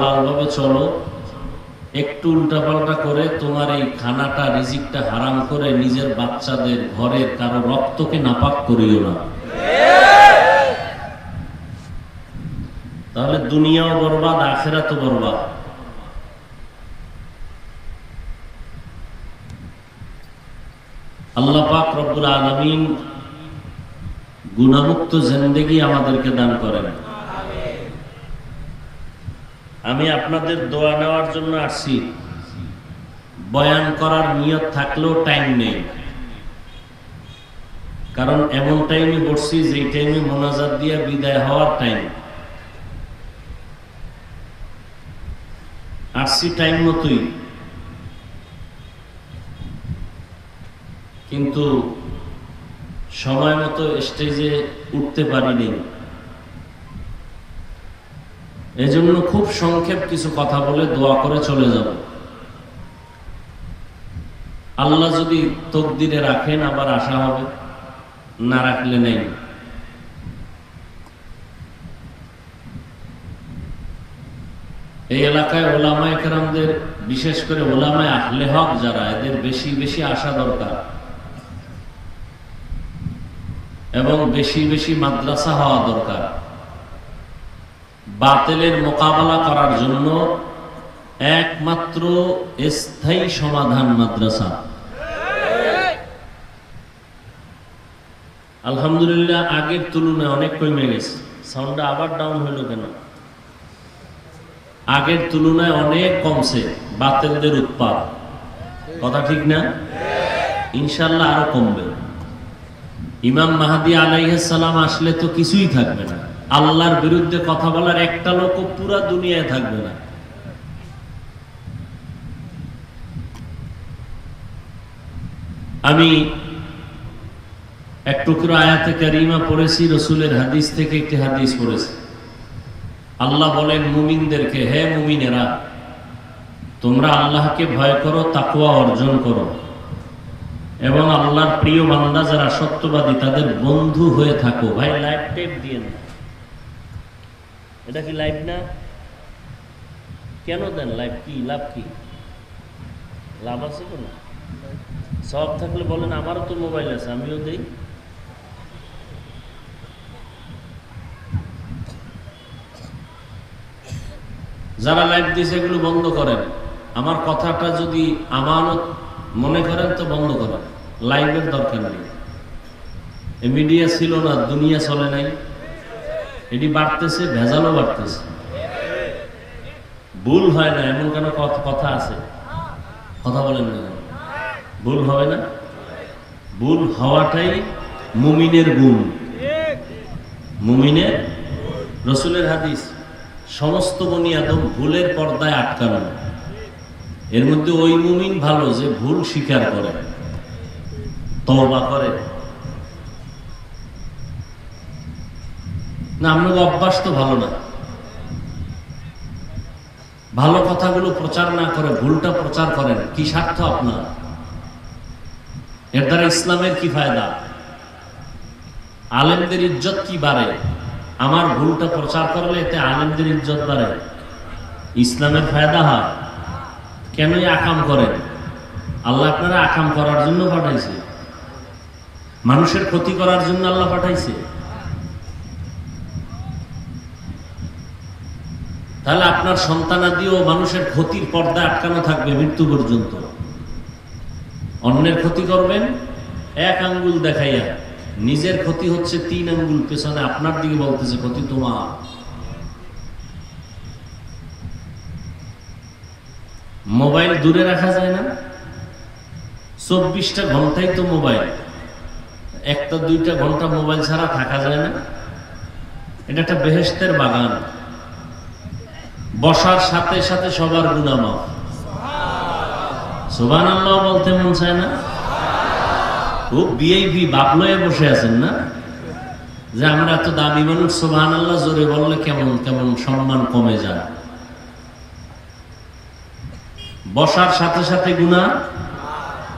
হালালভাবে চলো। একটু উল্টাপাল্টা করে তোমার এই খানাটা, রিজিকটা হারাম করে নিজের বাচ্চাদের ঘরের কারও রক্তকে নাপাক করিও না। তাহলে দুনিয়াও বরবাদ, আখেরাতও বরবাদ। আল্লাহ পাক রব্বুল আলমিন গুণামুক্ত জিন্দেগি আমাদেরকে দান করেন। আমি আপনাদের দোয়া নেওয়ার জন্য আসছি। বয়ান করার নিয়ত থাকলেও টাইম নেই। কারণ এমন টাইমে বসছি যেই টাইমে মোনাজাত দিয়ে বিদায় হওয়ার টাইম। আসছি টাইম মতোই। কিন্তু সময় মতো স্টেজে উঠতে পারিনি। এজন্য খুব সংক্ষেপ কিছু কথা বলে দোয়া করে চলে যাব। আল্লাহ যদি তকদিরে রাখেন, আবার আশা হবে, না রাখলে নেই। এই এলাকায় ওলামায় কেরামদের, বিশেষ করে ওলামায় আহলে হক যারা, এদের বেশি বেশি আশা দরকার। এবং বেশি বেশি মাদ্রাসা হওয়া দরকার। বাতিলের মোকাবেলা করার জন্য একমাত্র স্থায়ী সমাধান মাদ্রাসা। আলহামদুলিল্লাহ, আগের তুলনায় অনেক কমে গেছে। সাউন্ডটা আবার ডাউন হইল কেন? আগের তুলনায় অনেক কমছে বাতিলদের উৎপাদ কথা ঠিক না? ইনশাল্লাহ আরও কমবে। ইমাম মাহাদি আলাইসালাম আসলে তো কিছুই থাকবে না। আল্লাহর বিরুদ্ধে কথা বলার একটা লোক পুরা দুনিয়ায় থাকবে না। আমি এক টুকরো আয়াতে কারিমা পড়েছি, রসুলের হাদিস থেকে একটি হাদিস পড়েছি। আল্লাহ বলেন, মুমিনদেরকে, হে মুমিনেরা, তোমরা আল্লাহকে ভয় করো তাকুয়া অর্জন করো। এবং আল্লাহর প্রিয় বান্দা যারা সত্যবাদী, তাদের বন্ধু হয়ে থাকো। ভাই লাইফ টেপ দিয়ে না এটা কি লাইভ না? কেন দেন লাইভ কি, লাভ কি? লাভ আছে কোনো? সব থাকলে বলেন, আমারও তো মোবাইল আছে, আমিও দেই। যারা লাইভ দিয়েছে এগুলো বন্ধ করেন। আমার কথাটা যদি আমানত মনে করেন তো বন্ধ করেন। লাইভের দরকার নেই। মিডিয়া ছিল না, দুনিয়া চলে নাই। এটি বাড়তেছে, ভেজালও বাড়তেছে। ভুল হয় না, এমন কেন কথা আছে? কথা বলেন না ভুল হবে না? ভুল হওয়াটাই মুমিনের গুণ। মুমিনের রসুলের হাদিস, সমস্ত বনি আদম ভুলের পর্দায় আটকানো। এর মধ্যে ওই মুমিন ভালো যে ভুল স্বীকার করে, তওবা করে। না আপনার অভ্যাস তো ভালো না। ভালো কথাগুলো প্রচার না করে, ভুলটা প্রচার করেন, কি স্বার্থ আপনার? এর দ্বারা ইসলামের কি ফায়দা? আলেমদের ইজ্জত কি বাড়ে? আমার ভুলটা প্রচার করলে এতে আলেমদের ইজ্জত বাড়ে। ইসলামের ফায়দা হয়। কেনই আকাম করেন? আল্লাহ আপনারা আকাম করার জন্য পাঠাইছে। মানুষের ক্ষতি করার জন্য আল্লাহ পাঠাইছে। তাহলে আপনার সন্তানাদিও মানুষের ক্ষতির পর্দা আটকানো থাকবে মৃত্যু পর্যন্ত। অন্যের ক্ষতি করবেন, এক আঙ্গুল দেখাইয়া, নিজের ক্ষতি হচ্ছে তিন আঙ্গুল পেছনে আপনার দিকে বলতেছে ক্ষতি তোমার। মোবাইল দূরে রাখা যায় না। চব্বিশটা ঘন্টাই তো মোবাইল। একটা দুইটা ঘণ্টা মোবাইল ছাড়া থাকা যায় না। এটা একটা বেহেস্তের বাগান। বসার সাথে সাথে সবার গুণামা। সোবান আল্লাহ বলতে মন চায় না? খুব বিআইপি বাপলয়ে বসে আছেন না? যে আমরা এত দামি মানুষ সোবান আল্লাহ জোরে বললে কেমন কেমন সম্মান কমে যায়। বসার সাথে সাথে গুণা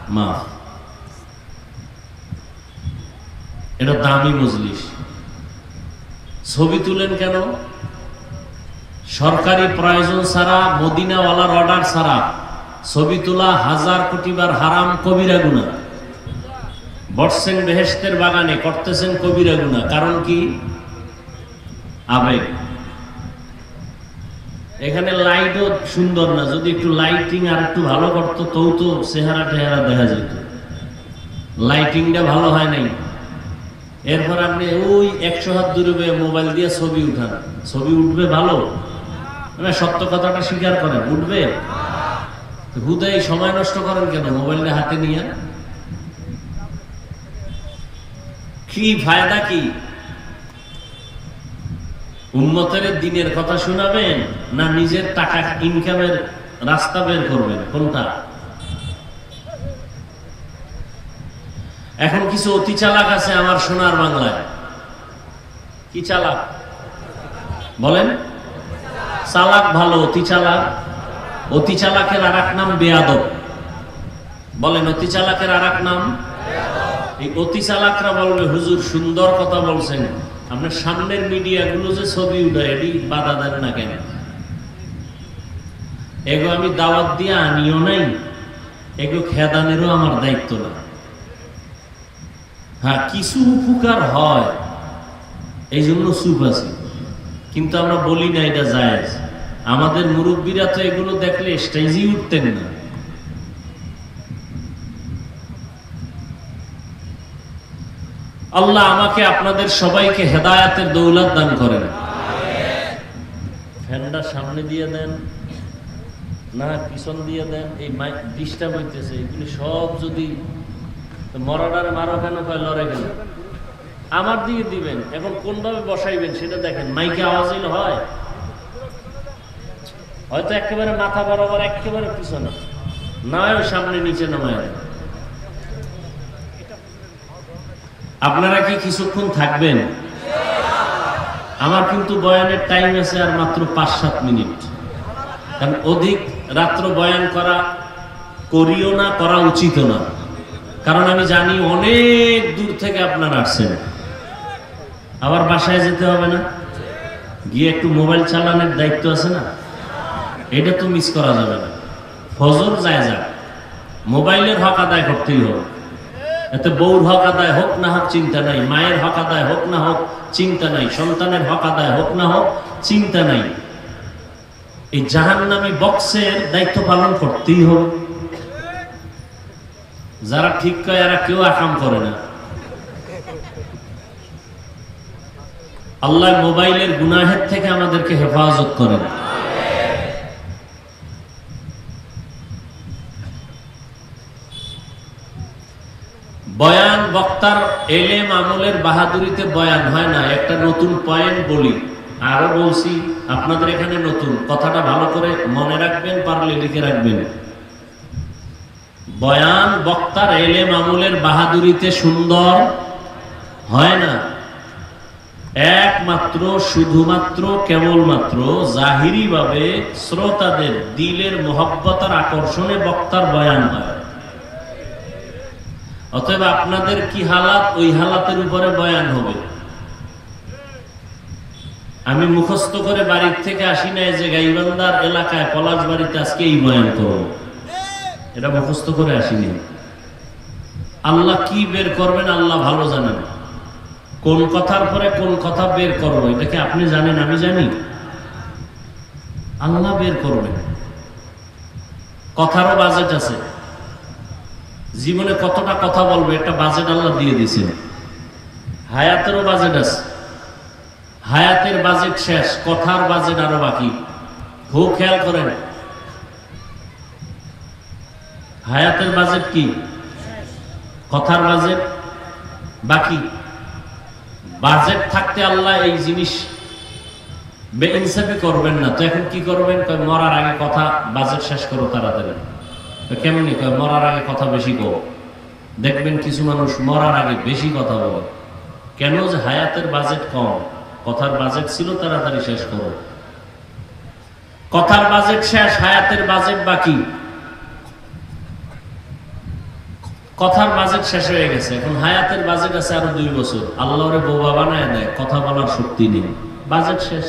মাফ এটা দামি মজলিস। ছবি তুলেন কেন? সরকারি প্রয়োজন ছাড়া, মদিনাওয়ালার অর্ডার ছাড়া ছবি তোলা হাজার কোটিবার হারাম কবিরা গুণা বটসেন বেহেস্তের বাগানে করতেছেন কবিরা গুণা কারণ কি? আবেগ। এখানে লাইটও সুন্দর না। যদি একটু লাইটিং আর একটু ভালো করতো তৌ তো চেহারা টেহারা দেখা যেত। লাইটিংটা ভালো হয় নাই। এরপর আপনি ওই একশো হাত দূরে মোবাইল দিয়ে ছবি উঠান। ছবি উঠবে ভালো। সত্য কথাটা স্বীকার করেন, উঠবে? হুদাই সময় নষ্ট করেন কেন? মোবাইলটা হাতে নিয়ে? কি ফায়দা কি? উন্মতের দিনের কথা শোনাবেন না নিজের টাকা ইনকামের রাস্তা বের করবেন? কোনটা? এখন কিছু অতি চালাক আছে আমার সোনার বাংলায়। কি চালাক? বলেন। চালাক ভালো অতি চালাক অতি চালাকের আর নাম বেয়াদব। বলেন অতি চালাকের আর নাম এই অতি চালাকরা বলবে, হুজুর, সুন্দর কথা বলছেন। আপনার সামনের মিডিয়াগুলো যে ছবি উঠায় এটি বাধা দেন না কেন? এগো আমি দাওয়াত দিয়ে আনিও নাই, এগো খেদানেরও আমার দায়িত্ব না। হ্যাঁ কিছু উপকার হয় এই জন্য চুপ আছি। কিন্তু আমরা বলি না এটা যায় আমাদের মুরব্বীরা তো এগুলো দেখলে স্টেজই উঠতেন না। আল্লাহ আমাকে, আপনাদের সবাইকে হেদায়াতের দৌলত দান করেন। ফ্যানটা সামনে দিয়ে দেন, না পিছন দিয়ে দেন, এই ডিস্টার্ব হইতেছে, এগুলি সব যদি মরাডারে মারো কেন লড়ে কেন আমার দিকে দিবেন এখন কোনভাবে বসাইবেন সেটা দেখেন। মাইকে আওয়াজ হয়? হয়তো একেবারে মাথা বরাবর, একেবারে পিছনে। না হয় সামনে, নিচে নামায়। আপনারা কি কিছুক্ষণ থাকবেন? আমার কিন্তু বয়ানের টাইম আছে আর মাত্র পাঁচ সাত মিনিট। কারণ অধিক রাত্র বয়ান করা করিও না, করা উচিত না। কারণ আমি জানি অনেক দূর থেকে আপনারা আসছেন। আবার বাসায় যেতে হবে না? গিয়ে একটু মোবাইল চালানোর দায়িত্ব আছে না? এটা তো মিস করা যাবে না। ফজর যায় যা মোবাইলের হক আদায় করতেই হবে। এতে বউর হক আদায় হোক না হোক, চিন্তা নাই। মায়ের হক আদায় হোক না হোক, চিন্তা নাই। সন্তানের হক আদায় হোক না হোক, চিন্তা নাই। এই জাহান্নামী বক্সের দায়িত্ব পালন করতেই হবে। যারা ঠিক কয়, এরা কেউ আকাম করে না। আল্লাহ মোবাইলের গুনাহের থেকে আমাদেরকে হেফাজত করেন। বয়ান, বক্তার এলেম আমলের বাহাদুরিতে বয়ান, হয় না? একটা নতুন পয়েন্ট বলি। আরও বলছি, আপনাদের এখানে নতুন। কথাটা ভালো করে মনে রাখবেন, পারলে লিখে রাখবেন। বয়ান, বক্তার এলেম আমলের বাহাদুরিতে সুন্দর, হয় না? একমাত্র, শুধুমাত্র, কেবলমাত্র জাহিরি ভাবে শ্রোতাদের দিলের মোহব্বতার আকর্ষণে বক্তার বয়ান হয়। অতএব আপনাদের কি হালাত, ওই হালাতের উপরে বয়ান হবে। আমি মুখস্থ করে বাড়ির থেকে আসি নাই যে গাইবান্দার এলাকায়, পলাশ বাড়িতে আজকে এই বয়ান করব। এটা মুখস্থ করে আসিনি। আল্লাহ কি বের করবেন, আল্লাহ ভালো জানেন। কোন কথার পরে কোন কথা বের করব এটা কি আপনি জানেন? আমি জানি। আল্লাহ বের করবেন। কথারও বাজেট আছে। জীবনে কতটা কথা বলবে একটা বাজেট আল্লাহ দিয়ে দিয়েছেন। হায়াতেরও বাজেট আছে। হায়াতের বাজেট শেষ, কথার বাজেট আরও বাকি। খুব খেয়াল করেন। হায়াতের বাজেট কি? কথার বাজেট বাকি। বাজেট থাকতে আল্লাহ এই জিনিস বেইনসাফি করবেন না। তো এখন কি করবেন? মরার আগে কথা বাজেট শেষ করো তাড়াতাড়ি। কেমনি? কয়, মরার আগে কথা বেশি কো দেখবেন কিছু মানুষ মরার আগে বেশি কথা বলে। কেন যে হায়াতের বাজেট কম? কথার বাজেট ছিল, তাড়াতাড়ি শেষ করো। কথার বাজেট শেষ, হায়াতের বাজেট বাকি। কথার বাজেট শেষ হয়ে গেছে। এখন হায়াতের বাজেট আছে আরও দুই বছর। আল্লাহরে বোবা বানায় দেয় কথা বলার শক্তি নেই। বাজেট শেষ।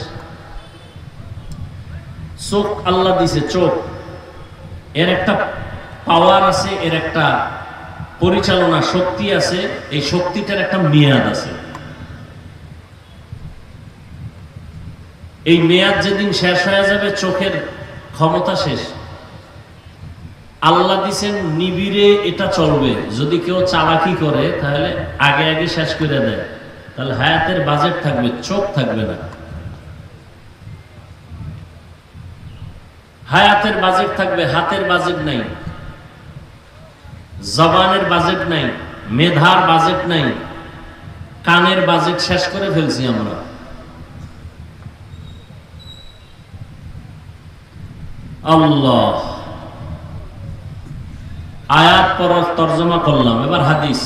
চোখ আল্লাহ দিছে, চোখ। এর একটা পাওয়ার আছে, এর একটা পরিচালনা শক্তি আছে, এই শক্তিটার একটা মেয়াদ আছে। এই মেয়াদ যেদিন শেষ হয়ে যাবে, চোখের ক্ষমতা শেষ। আল্লাহ দিছেন, নিবিড়ে এটা চলবে। যদি কেউ চালাকি করে, তাহলে আগে আগে শেষ করে দেয়। তাহলে হায়াতের বাজেট থাকবে, চোখ থাকবে না। হায়াতের বাজেট থাকবে, হাতের বাজেট নাই। জবানের বাজেট নাই, মেধার বাজেট নাই। কানের বাজেট শেষ করে ফেলছি আমরা। আল্লাহ। আয়াত পর তর্জমা করলাম। এবার হাদিস।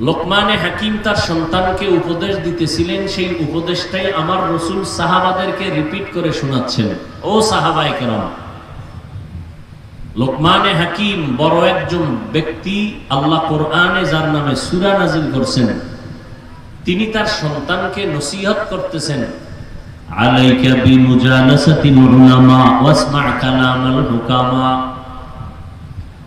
লোকমানে হাকিম তার সন্তানকে উপদেশ দিতেছিলেন, সেই উপদেশটাই আমার রসুল সাহাবাদেরকে রিপিট করে শোনাচ্ছেন। ও সাহাবাই কেরাম, লোকমানে হাকিম বড় একজন ব্যক্তি, আল্লাহ কোরআনে যার নামে সুরা নাজিল করছেন, তিনি তার সন্তানকে নসিহত করতেছেন। আলাইকা বিমুজালাসাতিল উলামা, ওয়াসমা কালামাল হুকামা।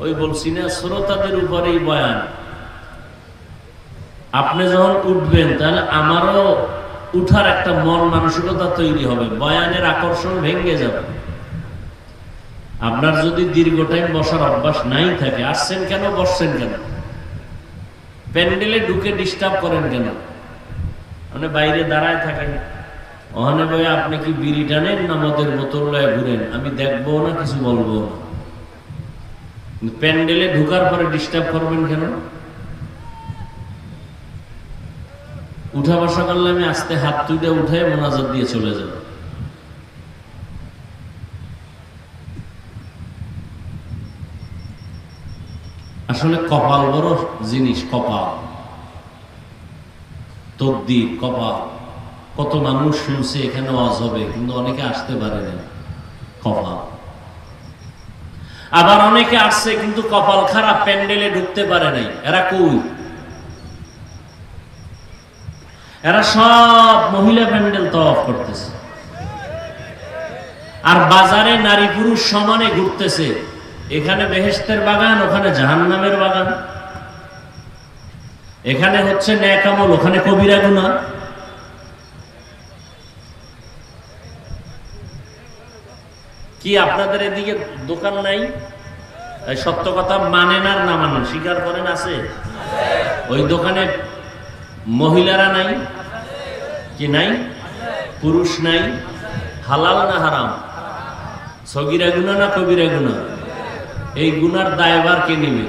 ওই বলছি না, শ্রোতাদের উপরেই বয়ান। আপনি যখন উঠবেন, তাহলে আমারও উঠার একটা মন মানসিকতা তৈরি হবে, বয়ানের আকর্ষণ ভেঙে যাবে। আপনার যদি দীর্ঘ টাইম বসার অভ্যাস নাই থাকে, আসছেন কেন, বসছেন কেন? প্যান্ডেলে ঢুকে ডিস্টার্ব করেন কেন? মানে বাইরে দাঁড়ায় থাকেন। ওখানে বই আপনি কি বিড়ি টানেন না মদের বোতল ঘুরেন? আমি দেখব না, কিছু বলব না। প্যান্ডেলে ঢুকার পরে ডিস্টার্ব করবেন কেন? উঠা বসা করলে আমি আস্তে হাত তুলে উঠে মোনাজাত দিয়ে চলে যাব। আসলে কপাল বড় জিনিস, কপাল। তকদির, কপাল। কত মানুষ শুনছে এখানে ওয়াজ হবে, কিন্তু অনেকে আসতে পারে না কপাল। আবার অনেকে আসছে কিন্তু কপাল খারাপ, প্যান্ডেলে ঢুকতে পারে নাই। এরা কই? এরা সব মহিলা প্যান্ডেল তফ করতেছে। আর বাজারে নারী পুরুষ সমানে ঘুরতেছে। এখানে বেহেস্তের বাগান, ওখানে জাহান্নামের বাগান। এখানে হচ্ছে ন্যাকামল, ওখানে কবিরা গুনা কি আপনাদের এদিকে দোকান নাই? সত্য কথা, মানেন আর না মানেন, স্বীকার করেন আছে? ওই দোকানে মহিলারা নাই? কি নাই? পুরুষ নাই? হালাল না হারাম? সগিরা গুণা না কবিরা গুণা? এই গুনার দায়বার কে নিবে?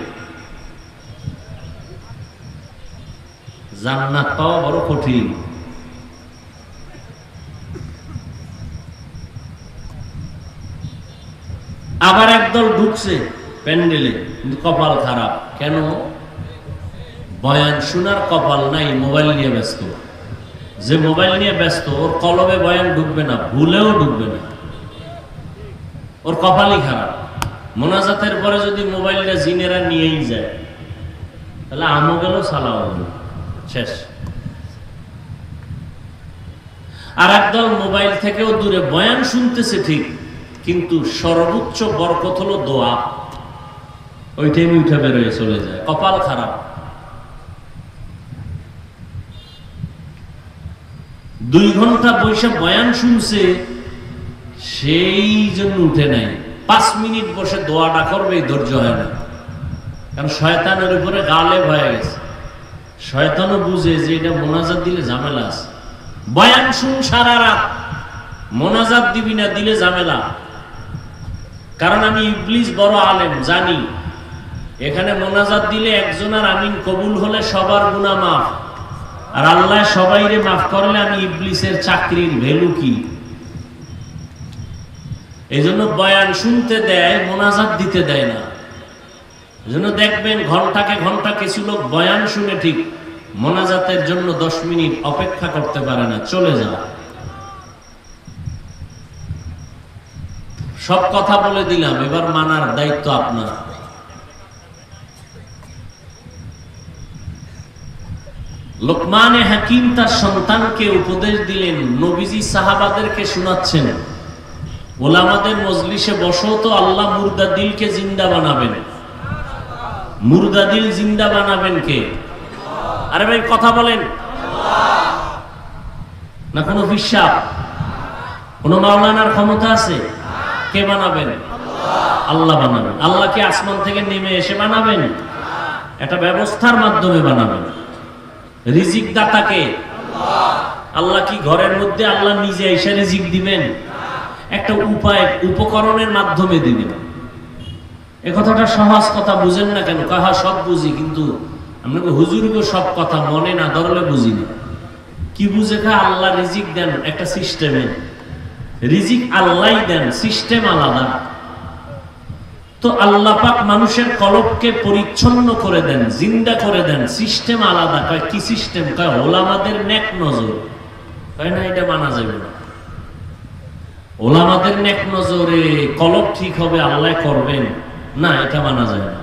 জান্নাত পাওয়া বড় কঠিন। আবার একদল ঢুকছে প্যান্ডেলে, কিন্তু কপাল খারাপ। কেন? বয়ান শোনার কপাল নাই, মোবাইল নিয়ে ব্যস্ত। যে মোবাইল নিয়ে ব্যস্ত, ওর কলবে বয়ান ঢুকবে না, ভুলেও ঢুকবে না। ওর কপালই খারাপ। মোনাজাতের পরে যদি মোবাইলটা জিনেরা নিয়েই যায়, তাহলে আমও গেল, সালাও শেষ। আর একদল মোবাইল থেকেও দূরে বয়ান শুনতেছে ঠিক। কিন্তু সর্বোচ্চ বরকত হলো দোয়া। ওই টাইমে উঠে বেরোয়, চলে যায়। কপাল খারাপ। দুই ঘণ্টা বৈশা বয়ান শুনছে, সেই জন্য উঠে নাই। পাঁচ মিনিট বসে দোয়াটা করবে, ধৈর্য হয় না। কারণ শয়তানের উপরে গালে হয়ে গেছে। শয়তানও বুঝে যে এটা মোনাজাত দিলে ঝামেলা আছে। বয়ান শুন সারা রাত। মোনাজাত দিবি না, দিলে ঝামেলা। কারণ আমি ইবলিস বড় আলেম, জানি। এখানে মোনাজাত দিলে একজনের আমিন কবুল হলে সবার গুণা মাফ। আর আল্লাহ সবাইরে মাফ করলে আমি ইবলিসের চাকরির ভ্যালু কি? এই জন্য বয়ান শুনতে দেয়, মোনাজাত দিতে দেয় না। জন্য দেখবেন ঘন্টাকে ঘণ্টা কিছু লোক বয়ান শুনে ঠিক মোনাজাতের জন্য দশ মিনিট অপেক্ষা করতে পারে না, চলে যায়। সব কথা বলে দিলাম, এবার মানার দায়িত্ব আপনার। লোকমানে হাকিম তার সন্তানকে উপদেশ দিলেন, নবীজি সাহাবাদেরকে শোনাচ্ছেন, ওলামাদের মজলিসে বসো তো আল্লাহ মুর্দাদিলকে জিন্দা বানাবেন। মুর্দাদিল জিন্দা বানাবেন কে? আরে ভাই, কথা বলেন। না কোনো বিশ্বাস কোনো মাওলানার ক্ষমতা আছে? কে বানাবেন? আল্লাহ বানাবেন। আল্লাহ কি আসমান থেকে নেমে এসে বানাবেন? একটা ব্যবস্থার মাধ্যমে বানাবেন। রিজিক দাতাকে আল্লাহ কি ঘরের মধ্যে আল্লাহ নিজে এসে রিজিক দিবেন? একটা উপায় উপকরণের মাধ্যমে দিবেন। এ কথাটা সহজ কথা বুঝেন না কেন? কাহা সব বুঝি, কিন্তু আপনাকে হুজুরকে সব কথা মনে না ধরলে বুঝি না কি বুঝে খা আল্লাহ রিজিক দেন একটা সিস্টেমে। রিজিক আল্লাহ দেন, সিস্টেম আলাদা। তো আল্লাহ পাক মানুষের কলবকে পরিচ্ছন্ন করে দেন, জিন্দা করে দেন, সিস্টেম আলাদা। কয়, কি সিস্টেম? কয়, ওলামাদের নেক নজর। কয়, না, এটা মানা যাবে না। ওলামাদের নেক নজরে কলব ঠিক হবে, আল্লাহ করবেন। না, এটা মানা যায় না।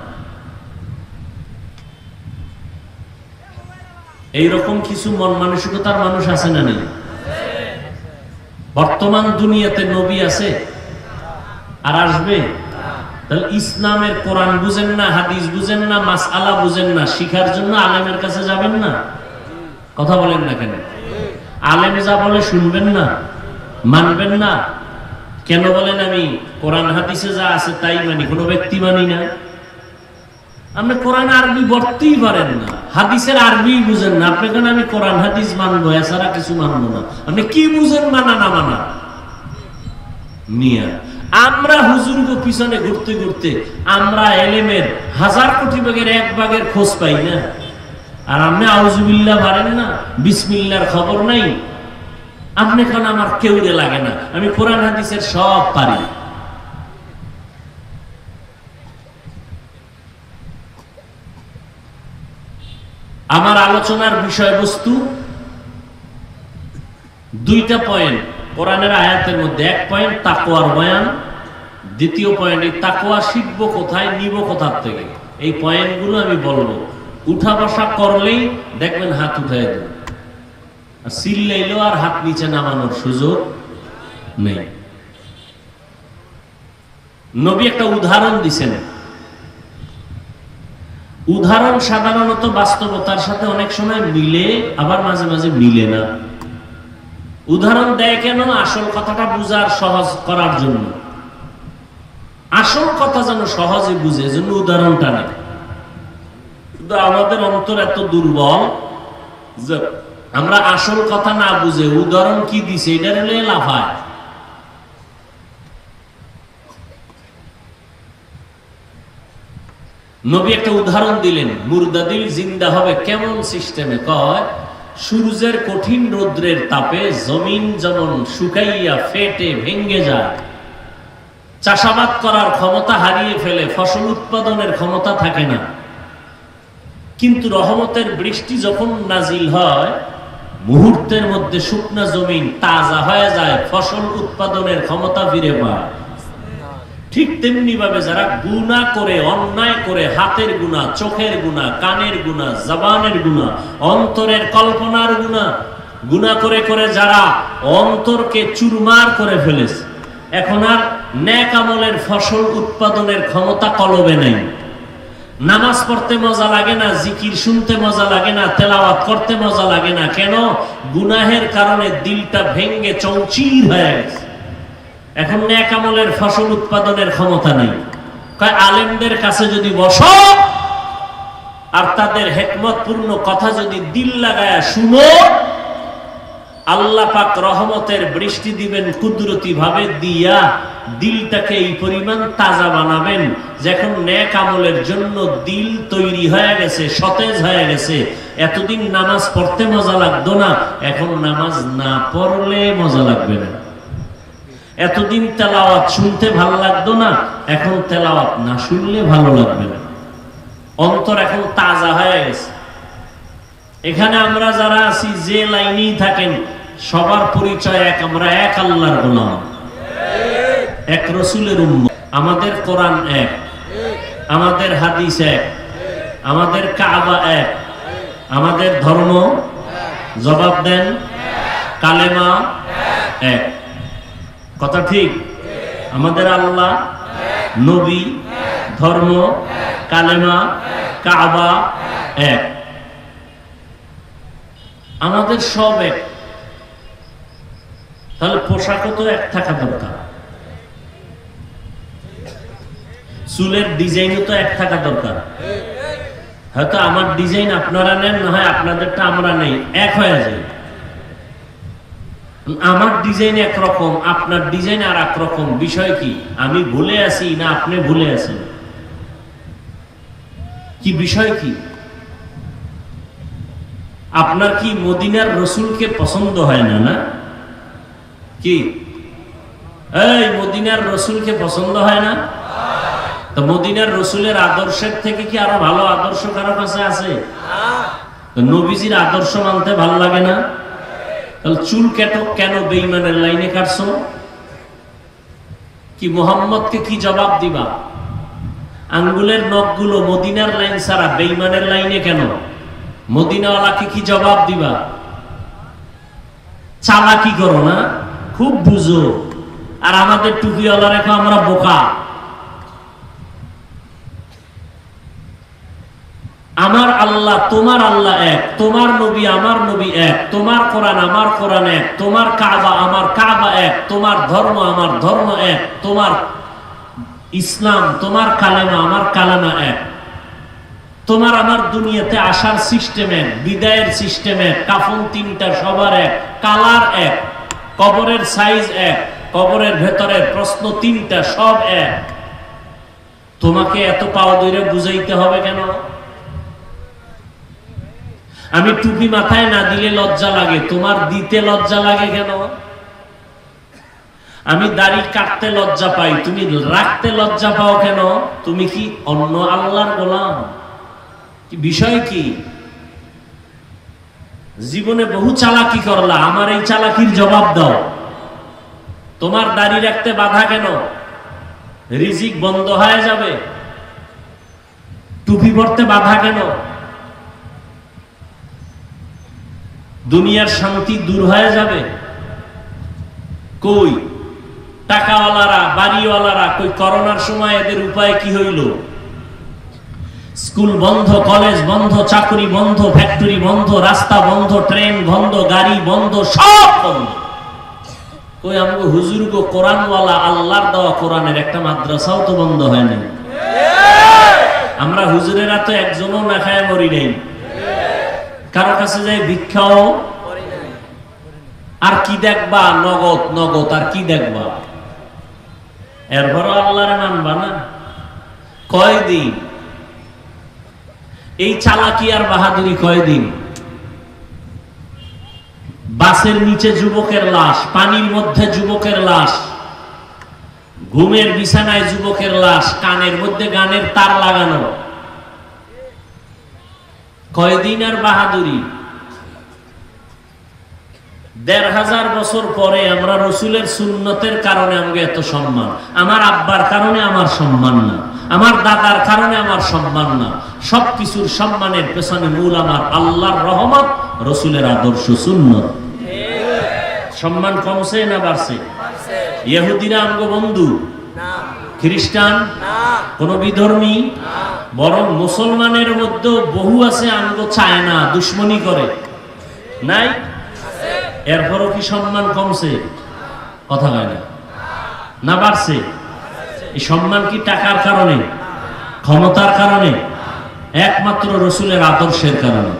এইরকম কিছু মন মানসিকতার মানুষ আছে না নেই? বর্তমান দুনিয়াতে নবী আছে আর আসবে? তাহলে ইসলামের কোরআন বুঝেন না, হাদিস বুঝেন না মাস আলা বুঝেন না, শিখার জন্য আলেমের কাছে যাবেন না? কথা বলেন না কেন? আলেম যা বলে শুনবেন না, মানবেন না। কেন বলেন আমি? কোরআন, হাদিসে যা আছে তাই মানি, কোনো ব্যক্তি মানি না। আপনি কোরআন আরবি বলতেই পারেন না। হাদিসের আরবি বুঝেন না। আপনি কেন আমি কোরআন হাদিস মানবো? এছাড়া কিছু মানবো না। আপনি কি বুঝেন মানা না মানা? মিয়া, আমরা হুজুরগো পিছনে ঘুরতে ঘুরতে আমরা এলেমের হাজার কোটি ভাগের এক ভাগের খোঁজ পাই না। আর আপনি আউজুবিল্লাহ পারেন না? বিসমিল্লার খবর নাই। আপনি কেন আমার কেউরে লাগে না? আমি কোরআন হাদিসের সব পারি। আমার আলোচনার বিষয়বস্তু দুইটা পয়েন্ট কোরআনের আয়াতের মধ্যে এক পয়েন্ট তাকোয়ার বয়ান। দ্বিতীয় পয়েন্ট এই তাকোয়া শিখব কোথায়, নিব কোথার থেকে? এই পয়েন্টগুলো আমি বলব। উঠা বসা করলেই দেখবেন হাত উঠাই দেবে। আর চিল্লাইলেও আর হাত নিচে নামানোর সুযোগ নেই। নবী একটা উদাহরণ দিছেন। উদাহরণ সাধারণত বাস্তবতার সাথে অনেক সময় মিলে, আবার মাঝে মাঝে মিলে না। উদাহরণ দেয় কেন? আসল কথাটা বুঝার সহজ করার জন্য। আসল কথা যেন সহজে বুঝে জন্য উদাহরণটা নেই কিন্তু আমাদের অন্তর এত দুর্বল যে আমরা আসল কথা না বুঝে উদাহরণ কি দিছে, এটা লাফায়। নবী একটা উদাহরণ দিলেন, মুর্দাদিল জিন্দা হবে কেমন সিস্টেমে? কয়, সূর্যের কঠিন রৌদ্রের তাপে জমিন যেমন শুকাইয়া ফেটে ভেঙ্গে যায়, চাষাবাদ করার ক্ষমতা হারিয়ে ফেলে, ফসল উৎপাদনের ক্ষমতা থাকে না। কিন্তু রহমতের বৃষ্টি যখন নাজিল হয়, মুহূর্তের মধ্যে শুকনা জমিন তাজা হয়ে যায়, ফসল উৎপাদনের ক্ষমতা ফিরে পায়। ঠিক তেমনি ভাবে যারা গুণা করে, অন্যায় করে, হাতের গুণা, চোখের গুণা, কানের গুণা, জবানের গুণা, অন্তরের কল্পনার গুণা গুণা করে করে যারা অন্তরকে চুরমার করে ফেলেছে, এখন আর ন্যাক আমলের ফসল উৎপাদনের ক্ষমতা কলবে নাই। নামাজ পড়তে মজা লাগে না, জিকির শুনতে মজা লাগে না, তেলাওয়াত করতে মজা লাগে না, কেন? গুনাহের কারণে দিলটা ভেঙ্গে চৌচির হয়ে গেছে। এখন ন্যাক আমলের ফসল উৎপাদনের ক্ষমতা নেই। আলেমদের কাছে যদি বসো, আর তাদের হেকমতপূর্ণ কথা যদি দিল লাগায়া শুনো, আল্লাহ পাক রহমতের বৃষ্টি দিবেন কুদরতি ভাবে, দিয়া দিলটাকে এই পরিমাণ তাজা বানাবেন। যখন ন্যাক আমলের জন্য দিল তৈরি হয়ে গেছে, সতেজ হয়ে গেছে, এতদিন নামাজ পড়তে মজা লাগতো না, এখন নামাজ না পড়লে মজা লাগবে না। এতদিন তেলাওয়াত শুনতে ভালো লাগতো না, এখন তেলাওয়াত না শুনলে ভালো লাগবে না। অন্তর এখন তাজা হয়ে গেছে। এখানে আমরা যারা আছি, যে লাইনেই থাকেন, সবার পরিচয় এক, আমরা এক আল্লাহর গোলাম। এক রসুলের উম্ম আমাদের কোরআন এক, আমাদের হাদিস এক, আমাদের কাবা এক, আমাদের ধর্ম জবাব দেন কালেমা এক। কথা ঠিক? আমাদের আল্লাহ নবী, ধর্ম, কালেমা, কাবা, এক। আমাদের সব এক। তাহলে পোশাকও তো এক থাকা দরকার। চুলের ডিজাইনও তো এক থাকা দরকার। হয়তো আমার ডিজাইন আপনারা নেন, না হয় আপনাদেরটা আমরা নেই। এক হয়ে যায়। আমার ডিজাইন একরকম, আপনার ডিজাইন আর এক রকম বিষয় কি? আমি ভুলে আছি না আপনি ভুলে আছেন? কি বিষয় কি? আপনার কি মদিনার রসুলকে পছন্দ হয় না না? কি? এই, মদিনার রসুলকে পছন্দ হয় না? তো মদিনার রসুলের আদর্শের থেকে কি আরও ভালো আদর্শ কারও কাছে আছে? নবীজির আদর্শ মানতে ভালো লাগে না? তাহলে চুল কেটো, কেন বেইমানের লাইনে কাটছো? কি মোহাম্মদকে কি জবাব দিবা? আঙ্গুলের নখগুলো মদিনার লাইন ছাড়া বেইমানের লাইনে কেন? মদিনাওয়ালাকে কি জবাব দিবা? চালাকি করো না? খুব বুঝো। আর আমাদের টুপিওয়ালা রেখো, আমরা বোকা। আমার আল্লাহ, তোমার আল্লাহ এক, তোমার নবী আমার নবী এক, তোমার কোরআন আমার কোরআন এক, তোমার কাবা আমার কাবা এক, তোমার ধর্ম আমার ধর্ম এক, তোমার ইসলাম, তোমার কালেমা আমার কালেমা এক। তোমার আমার দুনিয়াতে আসার সিস্টেম এক, বিদায়ের সিস্টেম এক, কাফন তিনটা সবার এক, কালার এক, কবরের সাইজ এক, কবরের ভেতরের প্রশ্ন তিনটা সব এক। তোমাকে এত পাওয়া দৈরে বুঝাইতে হবে কেন? আমি টুপি মাথায় না দিলে লজ্জা লাগে। তোমার দিতে লজ্জা লাগে কেন? আমি দাড়ি কাটতে লজ্জা পাই। তুমি রাখতে লজ্জা পাও কেন? তুমি কি অন্য আল্লাহর গোলাম? বিষয় কি? জীবনে বহু চালাকি করলা। আমার এই চালাকির জবাব দাও। তোমার দাড়ি রাখতে বাধা কেন? রিজিক বন্ধ হয়ে যাবে। টুপি পরতে বাধা কেন? দুনিয়ার শান্তি দূর হয়ে যাবে। কই? টাকাওয়ালারা বাড়িওয়ালারা কই করোনার সময় এদের উপায় কি হইল? স্কুল বন্ধ কলেজ বন্ধ চাকরি বন্ধ ফ্যাক্টরি বন্ধ রাস্তা বন্ধ ট্রেন বন্ধ গাড়ি বন্ধ সব বন্ধ। কই আমাকে হুজুর গো কোরআনওয়ালা আল্লাহর দেওয়া কোরআনের একটা মাদ্রাসাও তো বন্ধ হয়নি। আমরা হুজুরেরা তো একজনও না খায় মরি নেই। কারও কাছে যাই ভিক্ষাও আর কি দেখবা? নগদ নগদ, আর কি দেখবা? এরপরও আল্লাহরে মানবা না। কয়দিন? এই চালাকি আর বাহাদুরি কয়দিন? বাসের নিচে যুবকের লাশ, পানির মধ্যে যুবকের লাশ, ঘুমের বিছানায় যুবকের লাশ, কানের মধ্যে গানের তার লাগানো। কয়দিন আর বাহাদুরি? দেড় হাজার বছর পরে আমরা রসুলের সুন্নতের কারণে আমাকে এত সম্মান। আমার আব্বার কারণে আমার সম্মান না। আমার দাদার কারণে আমার সম্মান না। সবকিছুর সম্মানের পেছনে মূল আমার আল্লাহর রহমত রসুলের আদর্শ সুন্নত। সম্মান কমছে না বাড়ছে? ইহুদিরা আমগো বন্ধু? খ্রিস্টান? কোন বিধর্মী? বরং মুসলমানের মধ্যে বহু আছে আমগো চায় না দুশ্মনী করে। নাই? এরপরও কি সম্মান কমছে? কথা হয় না। না বাড়ছে? এই সম্মান কি টাকার কারণে? ক্ষমতার কারণে? একমাত্র রসুলের আদর্শের কারণে।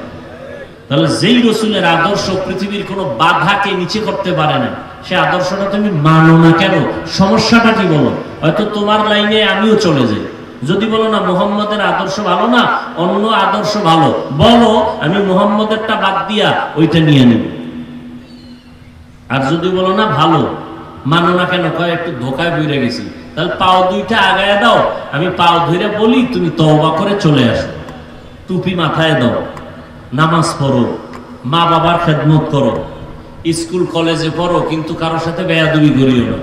তাহলে যেই রসুলের আদর্শ পৃথিবীর কোনো বাধাকে নিচে করতে পারে না, সে আদর্শটা তুমি মানো না কেন? সমস্যাটা কি বলো? হয়তো তোমার লাইনে আমিও চলে যাই। যদি বলো না মোহাম্মদের আদর্শ ভালো না, অন্য আদর্শ ভালো, বলো, আমি মোহাম্মদেরটা বাদ দিয়া ওইটা নিয়ে নেব। আর যদি বলো না ভালো, মানো না কেন, কয়, একটু ধোকায় বইরে গেছি। তাহলে পাও দুইটা আগায় দাও, আমি পাও ধরে বলি, তুমি তওবা করে চলে আসো। টুপি মাথায় দাও, নামাজ পড়ো, মা বাবার খেদমত করো, স্কুল, কলেজে পড়ো, কিন্তু কারোর সাথে বেয়াদবি করিও না।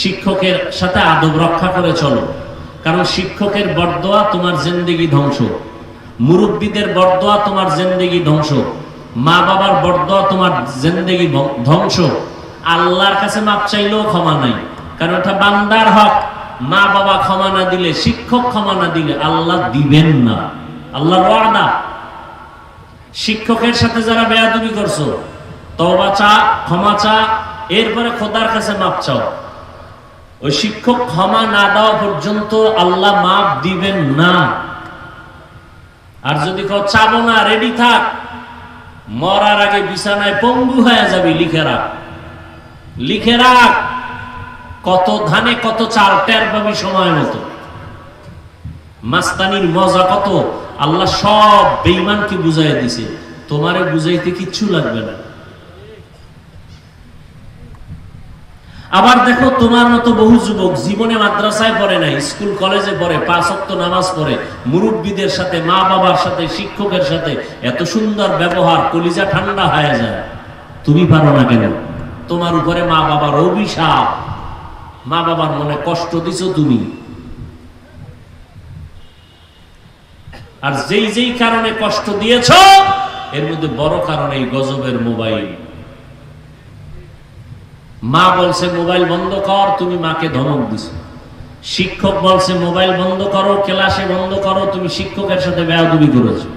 শিক্ষকের সাথে আদব রক্ষা করে চলো। কারণ শিক্ষকের বরদোয়া তোমার জিন্দেগি ধ্বংস। মুরব্বীদের বরদোয়া তোমার জিন্দেগি ধ্বংস। মা বাবার বরদোয়া তোমার জিন্দেগি ধ্বংস। আল্লাহর কাছে মাপ চাইলেও ক্ষমা নাই। কারণ এটা বান্দার হক। মা বাবা ক্ষমা না দিলে, শিক্ষক ক্ষমা না দিলে আল্লাহ দিবেন না। আল্লাহর ওয়াদা। শিক্ষকের সাথে যারা বেয়াদবি করছ, তওবা চা, ক্ষমা চা, এরপরে খোদার কাছে মাপ চাও। ওই শিক্ষক, ক্ষমা না দেওয়া পর্যন্ত আল্লাহ মাপ দিবেন না। আর যদি কেউ চাবো না রেডি থাক। মরার আগে বিছানায় পঙ্গু হয়ে যাবি, লিখে রাখ। লিখে রাখ, কত ধানে কত চাল, টের পাবি সময় মতো। মাস্তানির মজা কত? আল্লাহ সব বেইমানকে বুঝাই দিছে। তোমারে বুঝাইতে কিচ্ছু লাগবে না। আবার দেখো তোমার মতো বহু যুবক জীবনে মাদ্রাসায় পড়ে নাই, স্কুল, কলেজে পড়ে, পাঁচ নামাজ পড়ে, মুরব্বীদের সাথে, মা বাবার সাথে, শিক্ষকের সাথে এত সুন্দর ব্যবহার, কলিজা ঠান্ডা হয়ে যায়। তুমি পারো না কেন? তোমার উপরে মা বাবার অভিশাপ। মা বাবার মনে কষ্ট দিছো তুমি। আর যেই যেই কারণে কষ্ট দিয়েছ, এর মধ্যে বড় কারণ এই গজবের মোবাইল। মা বলছে মোবাইল বন্ধ কর তুমি মাকে ধমক দিছ শিক্ষক বলছে মোবাইল বন্ধ করো ক্লাসে বন্ধ করো তুমি শিক্ষকের সাথে বেয়াদবি করেছো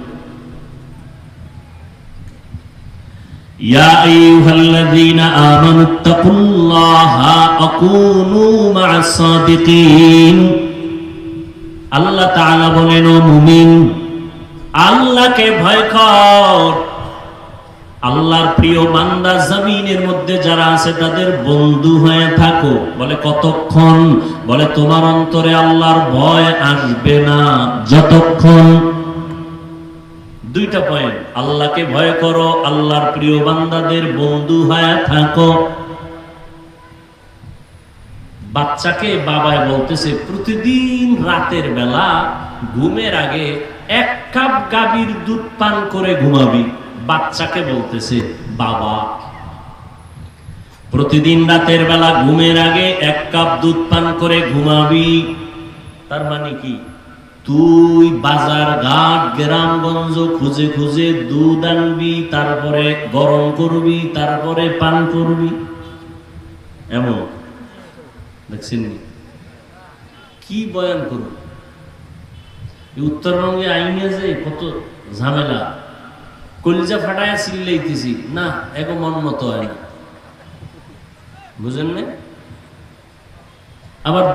يا أيها الذين آمنوا اتقوا الله أكونوا مع الصادقين আল্লাহ তাআলা বলেন ও মুমিন আল্লাহকে ভয় কর আল্লাহর প্রিয় বান্দা জমিনের মধ্যে যারা আছে, তাদের বন্ধু হয়ে থাকো। বলে, কতক্ষণ? বলে, তোমার অন্তরে আল্লাহর ভয় আসবে না। যতক্ষণ দুইটা পয়েন্ট আল্লাহকে ভয় করো, আল্লাহর প্রিয় বান্দাদের বন্ধু হয়ে থাকো। বাচ্চাকে বাবায় বলতেছে, প্রতিদিন রাতের বেলা ঘুমের আগে এক কাপ গাভীর দুধ পান করে ঘুমাবি। বাচ্চাকে বলতেছে, বাবা। প্রতিদিন রাতের বেলা ঘুমের আগে এক কাপ দুধ পান করে ঘুমাবি। তার মানে কি? তুই বাজার ঘাট, গ্রামগঞ্জ খুঁজে খুঁজে দুধ আনবি, তারপরে গরম করবি, তারপরে পান করবি। এমন। দেখছেন কি বয়ান এই উত্তরবঙ্গে আইনে যে কত ঝামেলা। কলিজা ফাটায় চিল্লাইতেছি। না এক মন মতো হয় না। বুঝেন না আবার